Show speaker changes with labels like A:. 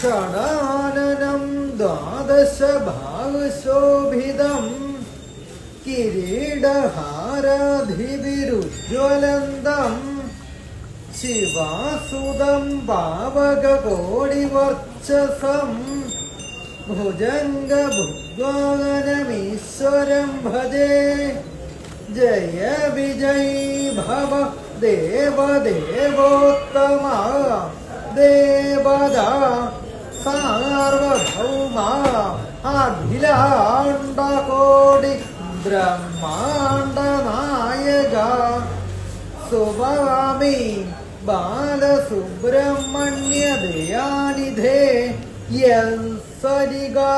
A: ഷടാനനം ദ്വാദശഭാഗശോഭിതം കിരീടഹാരാധിവിരുജ്വലന്തം ശിവാസുതം പാവകോടിവർച്ചസം ഭുജംഗഭുഗ്വാനമീശ്വരം ഭജേ. ജയ വിജയ് ഭവ ദേവദേവോത്തമ ദേവദ. സാർവഭൗമ അഖിലാണ്ടകോടി ബ്രഹ്മാണ്ട നായക സുഭവാമി ബാലസുബ്രഹ്മണ്യ ദയാനിധേ യൽ സരിഗാ